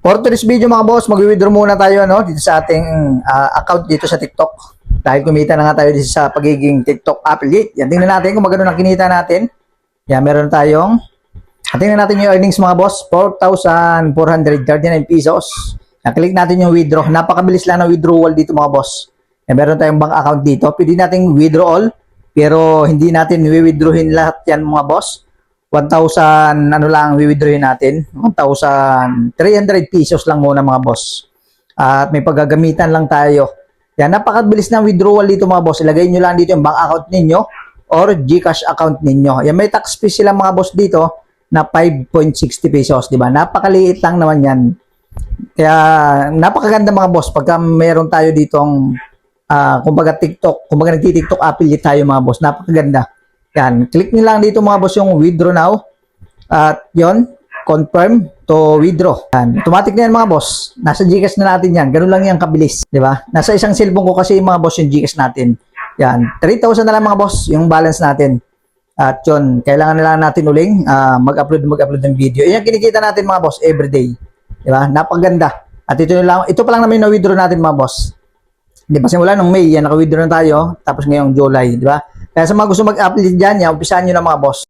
For today's video mga boss, mag-withdraw muna tayo ano, dito sa ating ah, account dito sa TikTok. Dahil kumita na nga tayo dito sa pagiging TikTok affiliate. Yan, tingnan natin kung magkano ang kinita natin. Yan, meron tayong, ah, tingnan natin yung earnings mga boss, 4,439 pesos. Yan, click natin yung withdraw. Napakabilis lang ng withdrawal dito mga boss. Yan, meron tayong bank account dito. Pwede nating withdraw all, pero hindi natin i-withdrawin lahat yan mga boss. 1,000 ano lang withdrawin natin. 1,300 pesos lang muna mga boss. At may paggagamitan lang tayo. Yan napakabilis ng withdrawal dito mga boss. Ilagay nyo lang dito yung bank account ninyo or Gcash account ninyo. Yan may tax fee sila mga boss dito na 5.60 pesos di ba? Napakaliit lang naman yan. Kaya napakaganda mga boss pagka meron tayo ditong ah kumbaga TikTok kumbaga nagti-TikTok affiliate tayo mga boss. Napakaganda yan, click nyo lang dito mga boss yung withdraw now. At yon confirm to withdraw. Yan, automatic na yan mga boss. Nasa Gcash na natin yan. Ganun lang yan kabilis. di ba? Nasa isang cellphone ko kasi mga boss yung Gcash natin. Yan, 3,000 na lang mga boss yung balance natin. At yun, kailangan na lang natin uling ah, mag-upload mag-upload ng video. Yan kinikita natin mga boss everyday. Di ba? Napakaganda. At ito lang, ito pa lang naman yung na-withdraw natin mga boss. Di ba? Simula nung May, yan, naka-withdraw na tayo. Tapos ngayong July, di ba? Kaya sa mga gusto mag-upload dyan, yan, umpisahan nyo na mga boss.